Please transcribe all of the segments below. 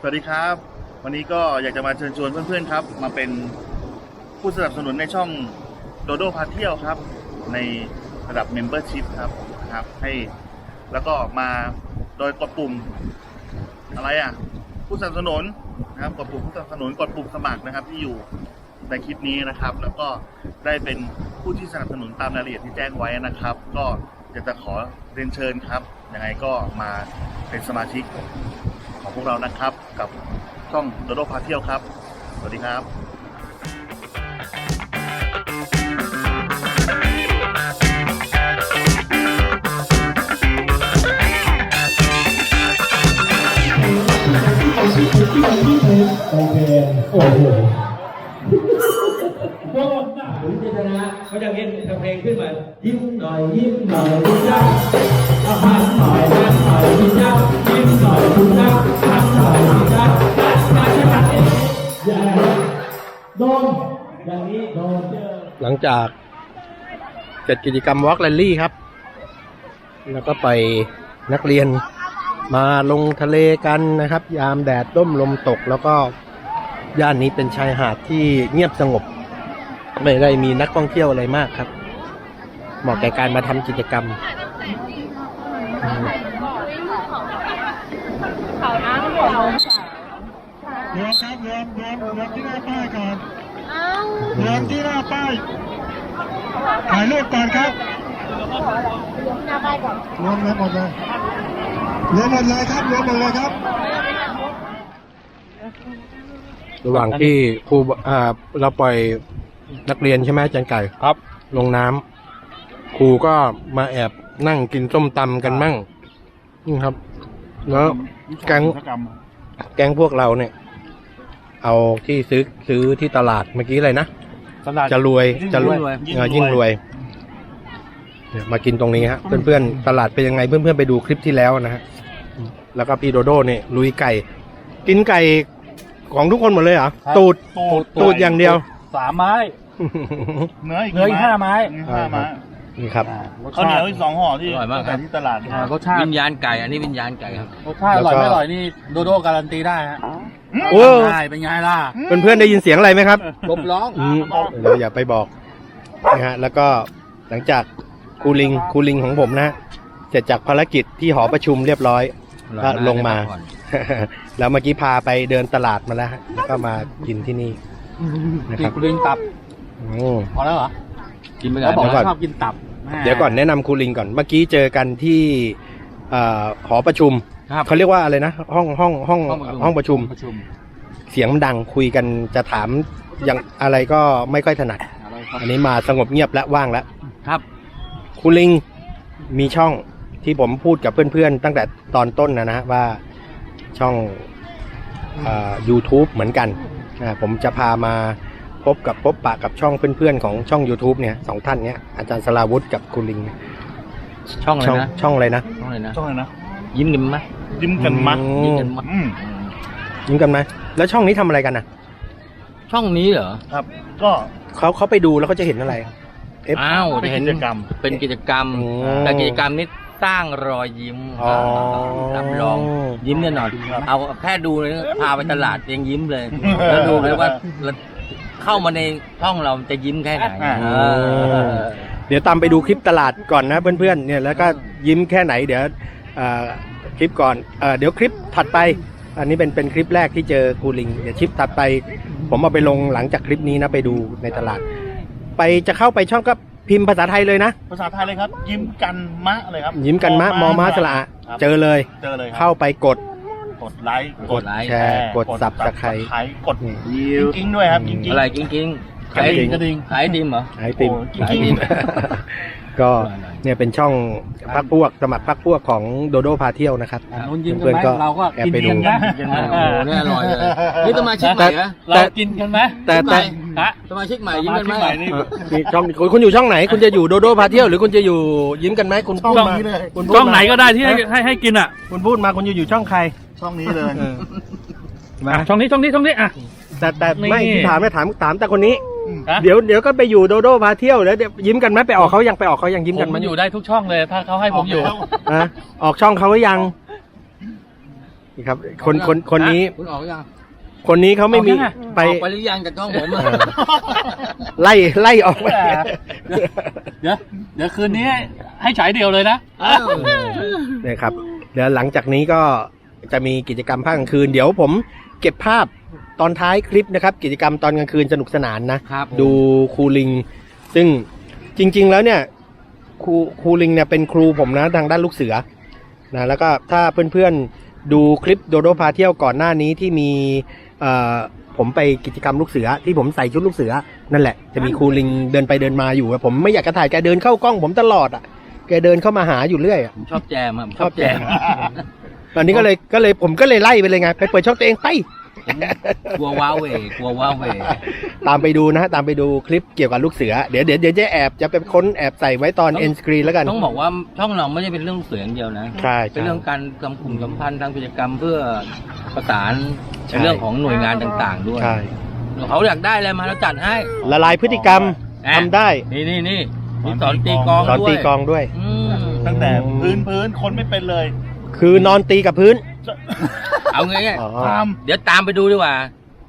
สวัสดีครับ วันนี้ก็อยากจะมาเชิญชวนเพื่อนๆครับ มาเป็นผู้สนับสนุนในช่องโดโดพาเที่ยวครับ ในระดับ Membership ครับครับ ให้แล้วก็มาโดยกดปุ่มอะไรอะ ผู้สนับสนุนนะครับกดปุ่มผู้สนับสนุนกดปุ่มสมัครนะครับ ที่อยู่ในคลิปนี้นะครับ แล้วก็ได้เป็นผู้ที่สนับสนุนตามรายละเอียดที่แจ้งไว้นะครับ ก็อยากจะขอเรียนเชิญครับยังไงก็มาเป็นสมาชิก วกเรานะครับ กับช่องโดโดพาเที่ยวครับ สวัสดีครับโอเคโอ้โห ตรหนักผมจะชนะเขาจะเล่นเพลงขึ้นมายิ้มหน่อยยิ้มหน่อยคุณยักษ์อาหารหน่อยหันหน่อยคุณยักษ์ยิ้มหน่อยคุณยักษ์หันหน่อยคุณยักษ์มาชนะเองอย่าโดนอย่างนี้โดนเจอหลังจากเสร็จกิจกรรมวอล์กแรลลี่ครับ แล้วก็ไปนักเรียนมาลงทะเลกันนะครับ ยามแดดร่มลมตกแล้วก็ย่านนี้เป็นชายหาดที่เงียบสงบ ไม่ได้มีนักท่องเที่ยวอะไรมากครับ เหมาะแก่การมาทำกิจกรรมอืมเขาน้ำหัวลงรวมครับรวมรวมรวมที่หน้าป้ายก่อนเอ้ารวมที่หน้าป้ายถ่ายรูปก่อนครับหน้าไปก่อนรวมกันหมดเลยรวมหมดเลยครับรวมหมดเลยครับ ระหว่างที่ครูอ่าเราปล่อย นักเรียนใช่ไหมอาจารย์ไก่ครับ ลงน้ำครูก็มาแอบนั่งกินส้มตำกันมั่งนี่ครับ แล้ว แก๊งแก๊งพวกเราเนี่ย เอาที่ซื้อซื้อที่ตลาดเมื่อกี้อะไรนะจะรวยจะรวย เออยิ่งรวยเนี่ยมากินตรงนี้ฮะเพื่อนๆตลาดเป็นยังไงเพื่อนๆไปดูคลิปที่แล้วนะฮะแล้วก็พี่โดโด้เนี่ยลุยไก่ กินไก่ของทุกคนหมดเลยเหรอตูด ตูดตูดอย่างเดียว สามไม้ เนื้ออีกเนื้ออีกห้าไม้ ห้าไม้นี่ครับ ข้าวเหนียวอีกสองห่อที่อร่อยมากครับ ที่ตลาดอ่ารสชาติวิญญาณไก่ อันนี้วิญญาณไก่ครับรสชาติอร่อยแล้วก็ไม่อร่อยนี่โดโดการันตีได้ฮะโอ้ ได้ เป็นไงล่ะเพื่อนๆได้ยินเสียงอะไรไหมครับลบร้องอืมเดี๋ยวอย่าไปบอกนะฮะแล้วก็หลังจากครูลิงครูลิงของผมนะเสร็จจากภารกิจที่หอประชุมเรียบร้อย ก็ลงมา แล้วเมื่อกี้พาไปเดินตลาดมาแล้วฮะแล้วก็มากินที่นี่นะคกินรับ กุลิงตับ อืม พอแล้วเหรอกินไปเขาก่อนบอกเดี๋ยวก่อนว่าชอบกินตับเดี๋ยวก่อนแนะนำครูลิงก่อน เมื่อกี้เจอกันที่เอ่อหอประชุม ครับเขาเรียกว่าอะไรนะ ห้องห้องห้องห้องประชุมห้องประชุม ประชุมเสียงมันดังคุยกันจะถามอย่างอะไรก็ไม่ค่อยถนัด อะไรครับอันนี้มาสงบเงียบและว่างแล้ว ครับครูลิงมีช่องที่ผมพูดกับเพื่อนๆ ตั้งแต่ตอนต้นนะนะฮะว่าช่องยูทูบเหมือนกันนะผมจะพามา พบกับพบปะกับช่องเพื่อนๆของช่อง YouTube เนี่ยสองท่านเนี้ยอาจารย์สลาวุธกับครูลิงช่องอะไรช่องนะช่องอะไรนะช่องอะไรนะช่องอะไรนะยิ้มกันไหมยิ้มกันมัดอืยิ้มมกันมั้ยอืมยิ้มกันไหมแล้วช่องนี้ทำอะไรกันนะช่องนี้เหรอครับ ก็เขาเขาไปดูแล้วเขาจะเห็นอะไร F อ้าวเป็นจะเห็นกิจกรรม เป็นกิจกรรมอืมแต่กิจกรรมนี้สร้างรอยยิ้มอ๋อรับรองยิ้มแน่นอน เอาแค่ดูเลยพาไปตลาดยังยิ้มเลย แล้วดูเลยว่า เข้ามาในช่องเราจะยิ้มแค่ไหนอ่า เออ เดี๋ยวตามไปดูคลิปตลาดก่อนนะเพื่อนๆเนี่ยแล้วก็ยิ้มแค่ไหนเดี๋ยวเอ่อคลิปก่อนเอ่อเดี๋ยวคลิปถัดไป อันนี้เป็นเป็นคลิปแรกที่เจอครูลิงเดี๋ยวคลิปถัดไป ผมเอาไปลงหลังจากคลิปนี้นะไปดูในตลาด ไปจะเข้าไปช่องก็พิมพ์ภาษาไทยเลยนะ ภาษาไทยเลยครับ ยิ้มกันมะเลยครับยิ้มกันมะมอมาสละอะครับเจอเลยเจอเลยครับเข้าไปกด กดไลค์กดไลค์ แชร์กด Subscribe กดกิ้งๆด้วยครับกิ้งๆอะไรกิ้งกิ้งกระดิ่งกระดิ่งขายไอติมเหรอไอติมโอ้ยไอติมก็เนี่ยเป็นช่องพักพวกสมัครพักพวกของโดโดพาเที่ยวนะครับอะนู้นยิ้มกันเพื่อนไหมๆก็เราก็แอบกินไปดูกันนะโอ้โหนี่อร่อยเลยนี่สมาชิกใหม่เหรอเรากินกันไหมแต่แต่ฮะสมาชิกใหม่ยิ้มกันไหมสมาชิกใหม่นี่เอ่อมีช่องคุณคุณอยู่ช่องไหน คุณจะอยู่โดโดพาเที่ยวหรือคุณจะอยู่ยิ้มกันไหมคุณพูดช่องมานี้เลยคุณพูช่องไหนมาก็ได้ที่ให้ให้ให้กินอะคุณพูดมาคุณจะอยู่ช่องใคร ช่องนี้เลยเออมาอะช่องนี้ช่องนี้ช่องนี้อะ แต่แต่นี่ไม่ที่ถามไม่ถามถามแต่คนนี้ฮะเดี๋ยวเดี๋ยวก็ไปอยู่โดโดพาเที่ยวแล้วเดี๋ยวยิ้มกันไหมไปออกเขายังไปออกเขายังยิ้มผกันมไหมอยู่ได้ทุกช่องเลย ถ้าเขาให้ผมอยู่นะออกช่องเขาหรือยังนี่ครับ คนคนคนนี้ คุณออกยังคนนี้เขาไม่มีออกยังอะ ไป ออกไปหรือยังจากกล้องผมอะ ไล่ไล่ออกไป เดี๋ยวเดี๋ยวคืนนี้ให้ฉายเดียวเลยนะ เอ้าเนี่ยครับเดี๋ยวหลังจากนี้ก็ จะมีกิจกรรมภาคกลางคืน เดี๋ยวผมเก็บภาพตอนท้ายคลิปนะครับ กิจกรรมตอนกลางคืนสนุกสนานนะ ครับดูครูลิง ซึ่งจริง ๆ แล้วเนี่ยครูครูลิงเนี่ยเป็นครูผมนะทางด้านลูกเสือนะแล้วก็ถ้าเพื่อนๆดูคลิปโดโดพาเที่ยวก่อนหน้านี้ที่มีเอ่อผมไปกิจกรรมลูกเสือ ที่ผมใส่ชุดลูกเสือ นั่นแหละจะมีครูลิงเดินไปเดินมาอยู่ผมไม่อยากจะถ่ายแกเดินเข้ากล้องผมตลอดอะแกเดินเข้ามาหาอยู่เรื่อยอะ ผมชอบแจมอะผมชอบแจม ตอนนี้ก็เลยก็เลยผมก็เลยไล่ไปเลยไงไปเปิดช่องตัวเองไป กลัวว้าเหวกลัวว้าเหวตามไปดูนะฮะตามไปดูคลิปเกี่ยวกับลูกเสือ เดี๋ยวเดี๋ยวเดี๋ยวจะแอบจะไปค้นแอบใส่ไว้ตอนเอ็นสกรีนแล้วกัน ต้องบอกว่าช่องเราไม่ได้เป็นเรื่องเสืออย่างเดียวนะใช่เป็นใช่เรื่องการทำกลุ่มสัมพันธ์ทางกิจกรรมเพื่อประสานใช่ ในเรื่องของหน่วยงานต่างๆด้วยใช่เขาอยากได้อะไรมาเราจัดให้ละลายพฤติกรรมอะทำได้นี่นี่นี่มีสอนตีกลองสอนด้วยตีกลองด้วย อืมตั้งแต่พื้นพื้นคนไม่เป็นเลย คือนอนตีกับพื้น เอาไงอ๋อ ตาม เดี๋ยวตามไปดูดีกว่า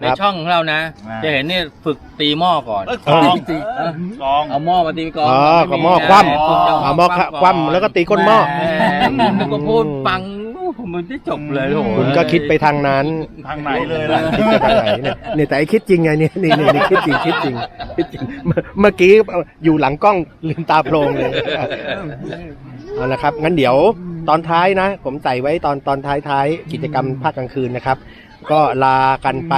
ในครับช่องของเรานะ อ่า จะเห็นเนี่ยฝึกตีหม้อก่อน เอ้ยกลองตีเออกลอง เอาหม้อมาตีกลองอ๋อไกับหม้อนะคว่ฝึกจะำเอาหม้อคว่ำแล้วก็ตีก้นหม้อแหมนึกว่าพูดปังผมมันได้จบเลยโอ้โหคุณก็คิดไปทางนั้นทางไหนเลยล่ะ คิดไปทางไหนเนี่ยเนี่ยแต่ไอ้คิดจริงไงเนี่ยนี่นี่นี่คิดจริงคิดจริงคิดจริงเมื่อเมื่อกี้อยู่หลังกล้องลืมตาโพลงเลยเอาละครับงั้นเดี๋ยว ตอนท้ายนะ ผมใส่ไว้ตอนตอนท้ายท้ายๆกิจกรรมภาคกลางคืนนะครับ ก็ลากันไป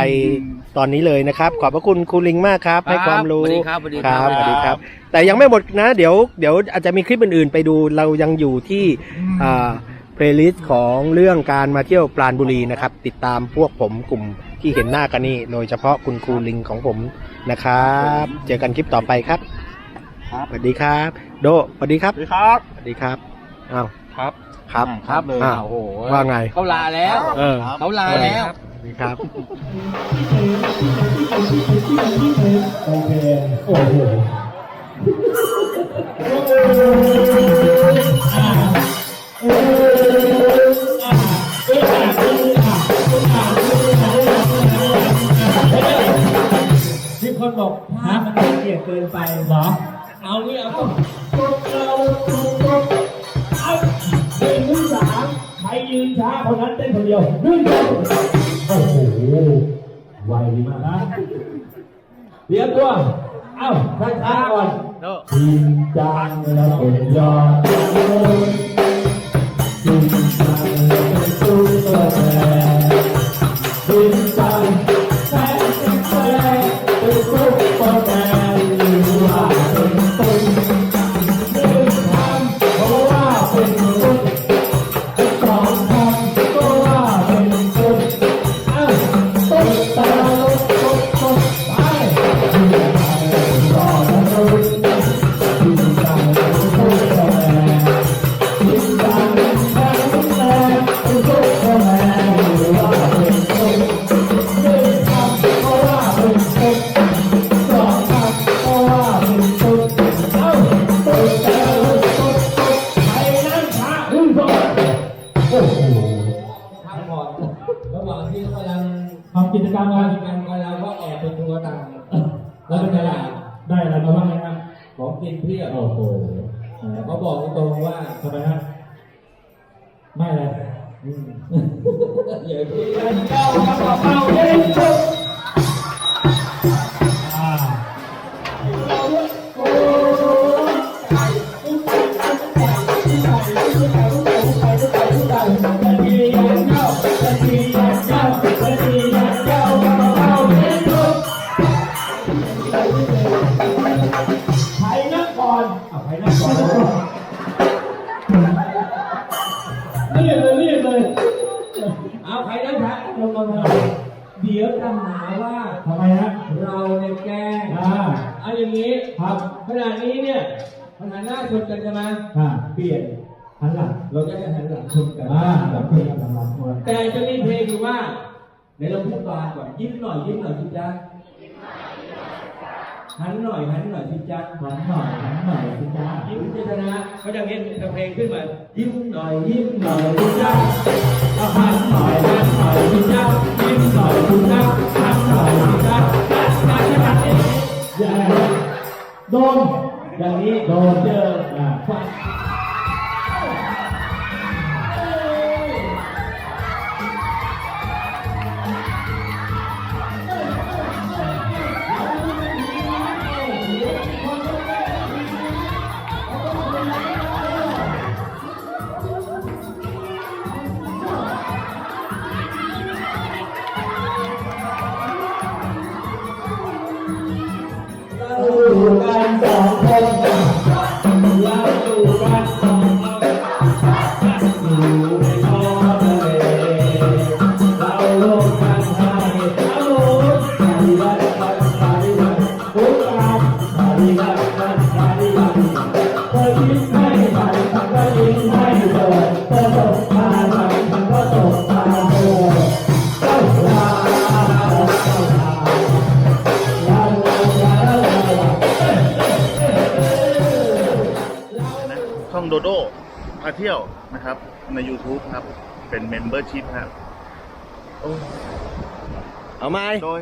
ตอนนี้เลยนะครับ ขอบพระคุณครูลิงมากครับ ให้ความรู้สวัสดีครับสวัสดีคครัรับบสวัสดีครับ แต่ยังไม่หมดนะ เดี๋ยวเดี๋ยวอาจจะมีคลิปอื่นๆ ไปดูเรายังอยู่ที่อ่าเพลย์ลิสต์ของเรื่องการมาเที่ยวปราณบุรีนะครับ ติดตามพวกผมกลุ่มที่เห็นหน้ากันนี่โดยเฉพาะคุณครูลิงของผมนะครับ เจอกันคลิปต่อไปครับสวัสดีครับ โดสวัสดีครับสวัสดีครับสวัสดีครับอ้าว ครับครับครับเลยอ้าวโอ้โหว่าไง เขาลาแล้วเออ เขาลาแล้วสวัสดีครับ โอเคโอ้โหมีคนบอกภาพมันละเอียดเกินไปเหรอ เอางี้เอาต้อง เอาเอาหนึ่งถึงสามใครยืนช้าคนนั้นเต้นคนเดียวหนึ่งโอ้โหไวมากนะเตรียมตัว เอ้าช้าๆก่อนจริงจังแล้วเป็นยอดเลยจริงจัง โอ้โหแต่เขาบอกตรงๆว่าทำไมฮะไม่เลย อย่าพูดเก้าครับเก้าเล่น เปลี่ยนหันหลังเราจะได้หันหลังชนกันอ่าแบบเพลงหัลังชนแต่จะมีเพลงคือว่าในลราพูดบานก่อนยิ้มหน่อยยิ้มหน่อยพี่จ๊ะหันหน่อยหันหน่อยพี่จ๊ะหันหน่อยหันหน่อยพี่จ๊ะยิ้มชนะเขาจะเห็นเพลงขึ้นมายิ้มหน่อยยิ้มหน่อยพี่จ๊ะหันหน่อยหันหน่อยพี่จ๊ะยิ้มหน่อยพี่จ๊ะหันหน่อยพี่จ๊ะการชนะเองอย่าโดนอย่างนี้โดนเจอฟัง ช่องโดโดพาเที่ยวนะครับ ใน YouTube ครับ เป็นเมมเบอร์ชิพครับเอาไหมโดย